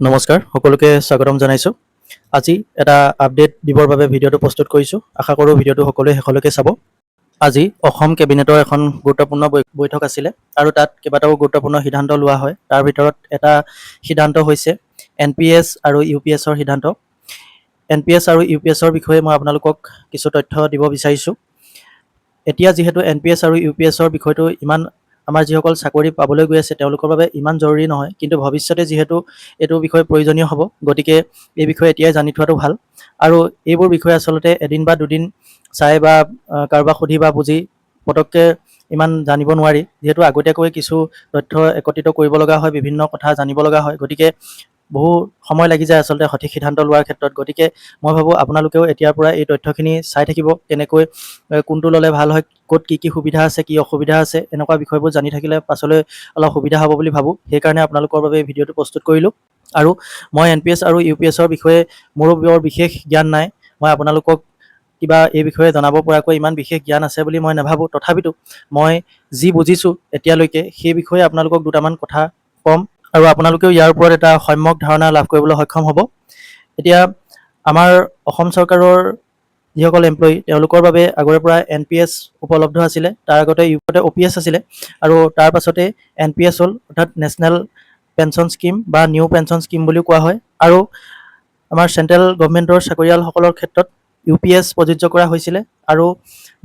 নমস্কাৰ সকলোকে স্বাগতম জনাইছোঁ। আজি এটা আপডেট দিবৰ বাবে ভিডিঅ'টো প্ৰস্তুত কৰিছোঁ। আশা কৰোঁ ভিডিঅ'টো সকলোৱে শেষলৈকে চাব। আজি অসম কেবিনেটৰ এখন গুৰুত্বপূৰ্ণ বৈঠক আছিলে আৰু তাত কেইবাটাও গুৰুত্বপূৰ্ণ সিদ্ধান্ত লোৱা হয়। তাৰ ভিতৰত এটা সিদ্ধান্ত হৈছে এন পি এছ আৰু ইউ পি এছৰ সিদ্ধান্ত। এন পি এছ আৰু ইউ পি এছৰ বিষয়ে মই আপোনালোকক কিছু তথ্য দিব বিচাৰিছোঁ। এতিয়া যিহেতু এন পি এছ আৰু ইউ পি এছৰ বিষয়টো ইমান আমাৰ যিসকল চাকৰি পাবলৈ গৈ আছে, তেওঁলোকৰ বাবে ইমান জৰুৰী নহয়। কিন্তু ভৱিষ্যতে যিহেতু এইটো বিষয় প্ৰয়োজনীয় হ'ব, গতিকে এই বিষয়ে এতিয়াই জানি থোৱাটো ভালো। আৰু এইবোৰ বিষয়ে আচলতে এদিন বা দুদিন চাই বা কাৰোবাক সুধি বা বুজি পটককৈ ইমান জানিব নোৱাৰি। যিহেতু আগতীয়াকৈ কিছু তথ্য একত্ৰিত কৰিব লগা হয়, বিভিন্ন কথা জানিব লগা হয়। গতিকে বহু সময় লাগি যায় আচলতে সঠিক সিদ্ধান্ত লোৱাৰ ক্ষেত্ৰত। গতিকে মই ভাবোঁ আপোনালোকেও এতিয়াৰ পৰা এই তথ্যখিনি চাই থাকিব কেনেকৈ কোনটো ল'লে ভাল হয় ক'ত কি কি সুবিধা আছে কি অসুবিধা আছে এনেকুৱা বিষয়বোৰ জানি থাকিলে পাছলৈ অলপ সুবিধা হ'ব বুলি ভাবোঁ। সেইকাৰণে আপোনালোকৰ বাবে এই ভিডিঅ'টো প্ৰস্তুত কৰিলোঁ। আৰু মই এন পি এছ আৰু ইউ পি এছৰ বিষয়ে মোৰো বৰ বিশেষ জ্ঞান নাই। মই আপোনালোকক কিবা এই বিষয়ে জনাব পৰাকৈ ইমান বিশেষ জ্ঞান আছে বুলি মই নাভাবোঁ। তথাপিতো মই যি বুজিছোঁ এতিয়ালৈকে সেই বিষয়ে আপোনালোকক দুটামান কথা ক'ম। আৰু আপোনালোকেও ইয়াৰ ওপৰত এটা সম্যক ধাৰণা লাভ কৰিবলৈ সক্ষম হ'ব। এতিয়া আমাৰ অসম চৰকাৰৰ যিসকল এমপ্লয়ী তেওঁলোকৰ বাবে আগৰে পৰা এন পি এছ উপলব্ধ আছিলে। তাৰ আগতে ইউ পিতে অ' পি এছ আছিলে আৰু তাৰ পাছতে এন পি এছ হ'ল অৰ্থাৎ নেশ্যনেল পেঞ্চন স্কীম বা নিউ পেঞ্চন স্কীম বুলিও কোৱা হয়। আৰু আমাৰ চেণ্ট্ৰেল গভমেণ্টৰ চাকৰিয়ালসকলৰ ক্ষেত্ৰত ইউ পি এছ প্ৰযোজ্য কৰা হৈছিলে। আৰু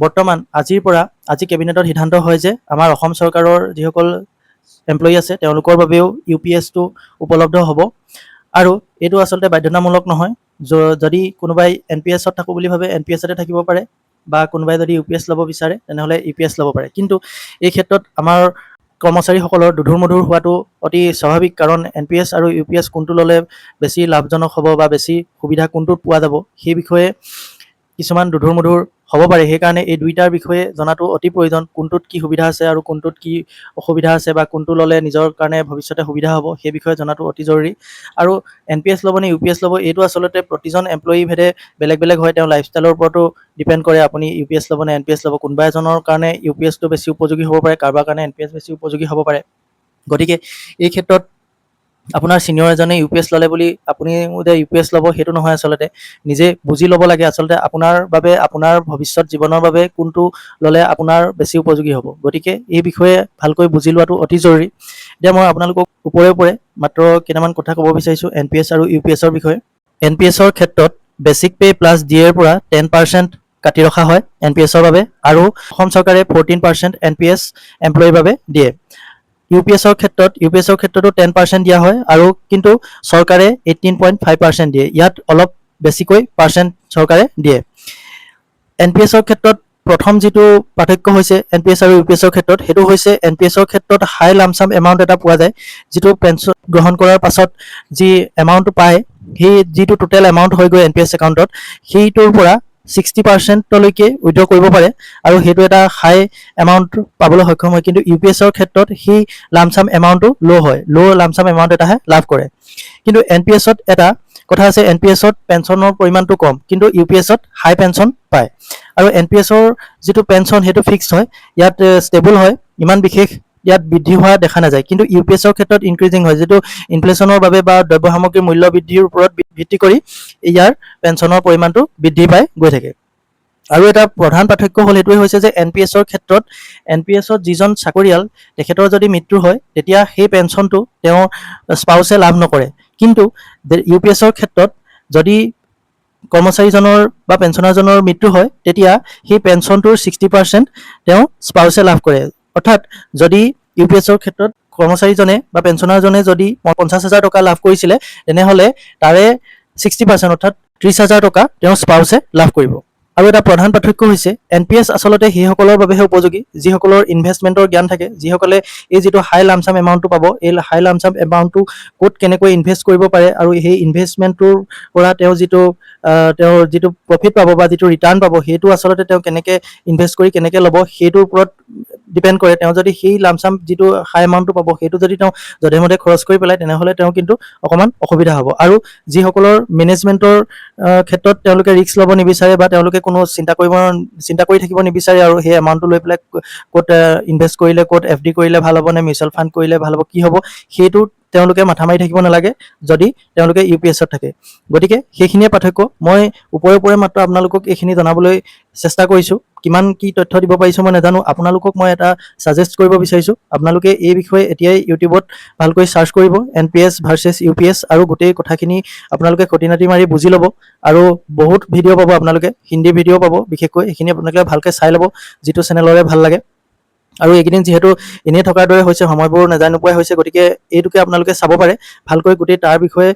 বৰ্তমান আজিৰ পৰা আজি কেবিনেটত সিদ্ধান্ত হয় যে আমাৰ অসম চৰকাৰৰ যিসকল এমপ্লয়ী আছে তেওঁলোকৰ বাবেও ইউ পি এছটো উপলব্ধ হ'ব। আৰু এইটো আচলতে বাধ্যতামূলক নহয় যদি কোনোবাই এন পি এছত থাকোঁ বুলি ভাবে এন পি এছতে থাকিব পাৰে বা কোনোবাই যদি ইউ পি এছ ল'ব বিচাৰে তেনেহ'লে ইউ পি এছ ল'ব পাৰে। কিন্তু এই ক্ষেত্ৰত আমাৰ কৰ্মচাৰীসকলৰ দুধুৰ মধুৰ হোৱাটো অতি স্বাভাৱিক কাৰণ এন পি এছ আৰু ইউ পি এছ কোনটো ল'লে বেছি লাভজনক হ'ব বা বেছি সুবিধা কোনটোত পোৱা যাব সেই বিষয়ে কিছুমান দুধুৰ মধুৰ হ'ব পাৰে। সেইকাৰণে এই দুইটাৰ বিষয়ে জনাটো অতি প্ৰয়োজন, কোনটোত কি সুবিধা আছে আৰু কোনটোত কি অসুবিধা আছে বা কোনটো ল'লে নিজৰ কাৰণে ভৱিষ্যতে সুবিধা হ'ব, সেই বিষয়ে জনাটো অতি জৰুৰী। আৰু এন পি এছ ল'ব নে ইউ পি এছ ল'ব, এইটো আচলতে প্ৰতিজন এমপ্লয়ী ভেদে বেলেগ বেলেগ হয়। তেওঁৰ লাইফষ্টাইলৰ ওপৰতো ডিপেণ্ড কৰে, আপুনি ইউ পি এছ ল'ব নে এন পি এছ ল'ব। কোনোবা এজনৰ কাৰণে ইউ পি এছটো বেছি উপযোগী হ'ব পাৰে, কাৰোবাৰ কাৰণে এন পি এছ বেছি উপযোগী হ'ব পাৰে। গতিকে এই ক্ষেত্ৰত আপোনাৰ ছিনিয়ৰ এজনে ইউ পি এছ ল'লে বুলি আপুনি যে ইউ পি এছ ল'ব সেইটো নহয় আচলতে। নিজে বুজি ল'ব লাগে আচলতে আপোনাৰ বাবে আপোনাৰ ভৱিষ্যত জীৱনৰ বাবে কোনটো ল'লে আপোনাৰ বেছি উপযোগী হ'ব। গতিকে এই বিষয়ে ভালকৈ বুজি লোৱাটো অতি জৰুৰী। এতিয়া মই আপোনালোকক ওপৰে ওপৰে মাত্ৰ কেইটামান কথা ক'ব বিচাৰিছোঁ এন পি এছ আৰু ইউ পি এছৰ বিষয়ে। এন পি এছৰ ক্ষেত্ৰত বেচিক পে' প্লাছ ডি এৰ পৰা টেন পাৰ্চেণ্ট কাটি ৰখা হয় এন পি এছৰ বাবে আৰু অসম চৰকাৰে fourteen percent N P S এমপ্লয়ীৰ বাবে দিয়ে। ইউ পি এছৰ ক্ষেত্ৰত ইউ পি এছৰ ক্ষেত্ৰতো টেন পাৰ্চেণ্ট দিয়া হয় আৰু কিন্তু চৰকাৰে এইটিন পইণ্ট ফাইভ পাৰ্চেণ্ট দিয়ে। ইয়াত অলপ বেছিকৈ পাৰ্চেণ্ট চৰকাৰে দিয়ে। এন পি এছৰ ক্ষেত্ৰত প্ৰথম যিটো পাৰ্থক্য হৈছে এন পি এছ আৰু ইউ পি ক্ষেত্ৰত, সেইটো হৈছে এন পি এছৰ ক্ষেত্ৰত হাই লামচাম এমাউণ্ট এটা পোৱা যায়, যিটো পেঞ্চন গ্ৰহণ কৰাৰ পাছত যি এমাউণ্টটো পায়, সেই যিটো টোটেল এমাউণ্ট হৈ গৈ এন পি এছ একাউণ্টত সেইটোৰ পৰা ছিক্সটি পাৰ্চেণ্টলৈকে উইড্ৰ কৰিব পাৰে আৰু সেইটো এটা হাই এমাউণ্ট পাবলৈ সক্ষম হয়। কিন্তু ইউ পি এছৰ ক্ষেত্ৰত সেই লামচাম এমাউণ্টটো ল' হয়। ল' লামচাম এমাউণ্ট এটাহে লাভ কৰে। কিন্তু এন পি এছত এটা কথা আছে এন পি এছত পেঞ্চনৰ পৰিমাণটো কম, কিন্তু ইউ পি এছত হাই পেঞ্চন পায়। আৰু এন পি এছৰ যিটো পেঞ্চন সেইটো ফিক্সড হয়, ইয়াত ষ্টেবল হয়, ইমান বিশেষ ইয়াত বৃদ্ধি হোৱা দেখা নাযায়। কিন্তু ইউ পি এছৰ ক্ষেত্ৰত ইনক্ৰিজিং হয়, যিটো ইনফ্লেশ্যনৰ বাবে বা দ্ৰব্য সামগ্ৰীৰ মূল্য বৃদ্ধিৰ ওপৰত ভিত্তি কৰি ইয়াৰ পেঞ্চনৰ পৰিমাণটো বৃদ্ধি পাই গৈ থাকে। আৰু এটা প্ৰধান পাৰ্থক্য হ'ল এইটোৱে হৈছে যে এন পি এছৰ ক্ষেত্ৰত, এন পি এছত যিজন চাকৰিয়াল, তেখেতৰ যদি মৃত্যু হয়, তেতিয়া সেই পেঞ্চনটো তেওঁ স্পাউচে লাভ নকৰে। কিন্তু ইউ পি এছৰ ক্ষেত্ৰত যদি কৰ্মচাৰীজনৰ বা পেঞ্চনাৰজনৰ মৃত্যু হয়, তেতিয়া সেই পেঞ্চনটোৰ ছিক্সটি পাৰ্চেণ্ট তেওঁ স্পাউচে লাভ কৰে। অৰ্থাৎ যদি ইউ পি এছৰ ক্ষেত্ৰত কৰ্মচাৰীজনে বা পেঞ্চনাৰজনে যদি পঞ্চাছ হাজাৰ টকা লাভ কৰিছিলে, তেনেহ'লে তাৰে ছিক্সটি পাৰ্চেণ্ট অৰ্থাৎ ত্ৰিছ হাজাৰ টকা তেওঁৰ স্পাউচে লাভ কৰিব। আৰু এটা প্ৰধান পাৰ্থক্য হৈছে এন পি এছ আচলতে সেইসকলৰ বাবেহে উপযোগী, যিসকলৰ ইনভেষ্টমেণ্টৰ জ্ঞান থাকে, যিসকলে এই যিটো হাই লামচাম এমাউণ্টটো পাব, এই হাই লামচাম এমাউণ্টটো ক'ত কেনেকৈ ইনভেষ্ট কৰিব পাৰে আৰু সেই ইনভেষ্টমেণ্টটোৰ পৰা তেওঁ যিটো তেওঁৰ যিটো প্ৰফিট পাব বা যিটো ৰিটাৰ্ণ পাব, সেইটো আচলতে তেওঁ কেনেকৈ ইনভেষ্ট কৰি কেনেকৈ ল'ব, সেইটোৰ ওপৰত ডিপেণ্ড কৰে। তেওঁ যদি সেই লামচাম যিটো হাই এমাউণ্টটো পাব, সেইটো যদি তেওঁ যধে মধে খৰচ কৰি পেলায়, তেনেহ'লে তেওঁ কিন্তু অকণমান অসুবিধা হ'ব। আৰু যিসকলৰ মেনেজমেণ্টৰ ক্ষেত্ৰত তেওঁলোকে ৰিস্ক ল'ব নিবিচাৰে বা তেওঁলোকে কোনো চিন্তা কৰিব, চিন্তা কৰি থাকিব নিবিচাৰে আৰু সেই এমাউণ্টটো লৈ পেলাই ক'ত ইনভেষ্ট কৰিলে, ক'ত এফ ডি কৰিলে ভালো হ'ব নে মিউচুৱেল ফাণ্ড কৰিলে ভালো হ'ব, কি হ'ব, সেইটো তেওঁলোকে মাথা মাৰি থাকিব নালাগে, যদি তেওঁলোকে ইউ পি এছত থাকে। গতিকে সেইখিনিয়ে পাৰ্থক্য। মই ওপৰে ওপৰে মাত্ৰ আপোনালোকক এইখিনি জনাবলৈ চেষ্টা কৰিছোঁ। কিমান কি তথ্য দিব পাৰিছোঁ মই নাজানো। আপোনালোকক মই এটা ছাজেষ্ট কৰিব বিচাৰিছোঁ। আপোনালোকে এই বিষয়ে এতিয়াই ইউটিউবত ভালকৈ চাৰ্চ কৰিব N P S versus U P S আৰু গোটেই কথাখিনি আপোনালোকে খুটি নাটি মাৰি বুজি ল'ব আৰু বহুত ভিডিঅ' পাব আপোনালোকে, হিন্দী ভিডিঅ' পাব। বিশেষকৈ সেইখিনি আপোনালোকে ভালকৈ চাই ল'ব, যিটো চেনেলৰে ভালো লাগে। আৰু এইকেইদিন যিহেতু এনেই থকাৰ দৰে হৈছে, সময়বোৰ নাজানোপোৱাই হৈছে, গতিকে এইটোকে আপোনালোকে চাব পাৰে। ভালকৈ গোটেই তাৰ বিষয়ে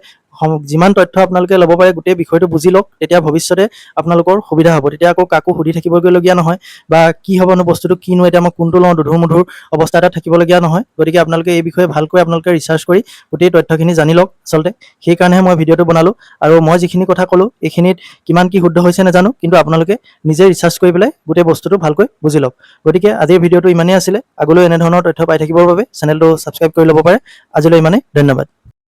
যিমান তথ্য আপোনালোকে ল'ব পাৰে, গোটেই বিষয়টো বুজি লওক, তেতিয়া ভৱিষ্যতে আপোনালোকৰ সুবিধা হ'ব। তেতিয়া আকৌ কাকো সুধি থাকিবগৈলগীয়া নহয়, বা কি হ'বনো বস্তুটো, কিনো এতিয়া মই কোনটো লওঁ দুধুৰ মধুৰ অৱস্থা এটা থাকিবলগীয়া নহয়। গতিকে আপোনালোকে এই বিষয়ে ভালকৈ আপোনালোকে ৰিচাৰ্চ কৰি গোটেই তথ্যখিনি জানি লওক। আচলতে সেইকাৰণেহে মই ভিডিঅ'টো বনালোঁ আৰু মই যিখিনি কথা ক'লোঁ, এইখিনিত কিমান কি শুদ্ধ হৈছে নাজানো, কিন্তু আপোনালোকে নিজে ৰিচাৰ্চ কৰি পেলাই গোটেই বস্তুটো ভালকৈ বুজি লওক। গতিকে আজিৰ ভিডিঅ'টো ইমানেই আছিলে। আগলৈ এনেধৰণৰ তথ্য পাই থাকিবৰ বাবে চেনেলটো ছাবস্ক্ৰাইব কৰি ল'ব পাৰে। আজিলৈ ইমানেই, ধন্যবাদ।